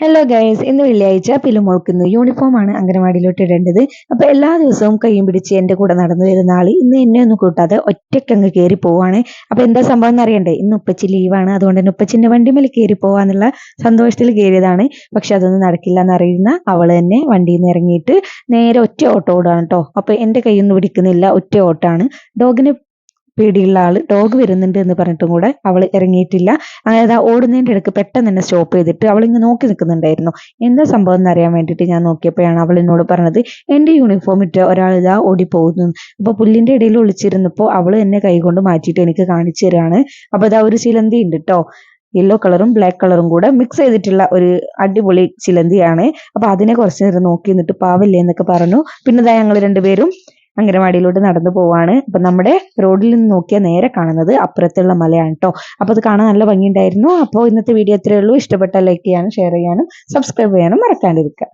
Hello guys ഇന്ന് വെള്ളിയാഴ്ച പിലുമോൾക്കുന്നു. Uniform ആണ് അംഗനവാടിയിലോട്ട് ഇടേണ്ടത്. അപ്പൊ എല്ലാ ദിവസവും കൈയും പിടിച്ച് എന്റെ കൂടെ നടന്നു വരുന്ന ആൾ ഇന്ന് എന്നെ ഒന്നും കൂട്ടാതെ ഒറ്റയ്ക്കങ്ങ് കയറി പോവാണ്. അപ്പൊ എന്താ സംഭവം എന്ന് അറിയണ്ടേ? ഇന്ന് ഉപ്പച്ചി ലീവാണ് അതുകൊണ്ട് തന്നെ ഉപ്പച്ചിന്റെ വണ്ടിമേൽ കയറി പോവാന്നുള്ള സന്തോഷത്തിൽ കയറിയതാണ്. പക്ഷെ അതൊന്നും നടക്കില്ല എന്നറിയുന്ന അവൾ തന്നെ വണ്ടിയിൽ നിന്ന് ഇറങ്ങിയിട്ട് നേരെ ഒറ്റ ഓട്ടോ ഓടാണ് കേട്ടോ അപ്പൊ എന്റെ കൈ ഒന്നും പിടിക്കുന്നില്ല. ഒറ്റ ഓട്ടാണ്. ഡോഗിന് പേടിയുള്ള ആൾ ഡോഗ് വരുന്നുണ്ട് എന്ന് പറഞ്ഞിട്ടും കൂടെ അവൾ ഇറങ്ങിയിട്ടില്ല. അതായത് ഓടുന്നതിന്റെ ഇടയ്ക്ക് പെട്ടെന്ന് തന്നെ സ്റ്റോപ്പ് ചെയ്തിട്ട് അവൾ ഇങ്ങനെ നോക്കി നിൽക്കുന്നുണ്ടായിരുന്നു. എന്താ സംഭവം എന്ന് അറിയാൻ വേണ്ടിയിട്ട് ഞാൻ നോക്കിയപ്പോഴാണ് അവൾ എന്നോട് പറഞ്ഞത് എന്റെ യൂണിഫോം ഇട്ട് ഒരാൾ ഇതാ ഓടി പോകുന്നു അപ്പോൾ പുല്ലിന്റെ ഇടയിൽ ഒളിച്ചിരുന്നപ്പോൾ അവൾ എന്നെ കൈകൊണ്ട് മാറ്റിയിട്ട് എനിക്ക് കാണിച്ചു തരാണ്. അപ്പോൾ ഇതാ ഒരു ചിലന്തി ഉണ്ട് കേട്ടോ യെല്ലോ കളറും ബ്ലാക്ക് കളറും കൂടെ മിക്സ് ചെയ്തിട്ടുള്ള ഒരു അടിപൊളി ചിലന്തിയാണ്. അപ്പൊ അതിനെ കുറച്ച് നേരം നോക്കി നിന്നിട്ട് പാവല്ലേ എന്നൊക്കെ പറഞ്ഞു. പിന്നെ ഞങ്ങൾ രണ്ടുപേരും അംഗനവാടിയിലോട്ട് നടന്നു പോവാണ്. അപ്പൊ നമ്മുടെ റോഡിൽ നിന്ന് നോക്കിയാൽ നേരെ കാണുന്നത് അപ്പുറത്തുള്ള മലയാണ് കേട്ടോ അപ്പൊ അത് കാണാൻ നല്ല ഭംഗിയുണ്ടായിരുന്നു. അപ്പോൾ ഇന്നത്തെ വീഡിയോ ഇത്രയേ ഉള്ളൂ. ഇഷ്ടപ്പെട്ട ലൈക്ക് ചെയ്യാനും ഷെയർ ചെയ്യാനും സബ്സ്ക്രൈബ് ചെയ്യാനും മറക്കാണ്ടിരിക്കുക.